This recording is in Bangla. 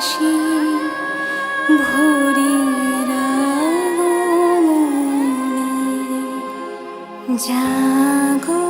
আসি ভোরের জাগো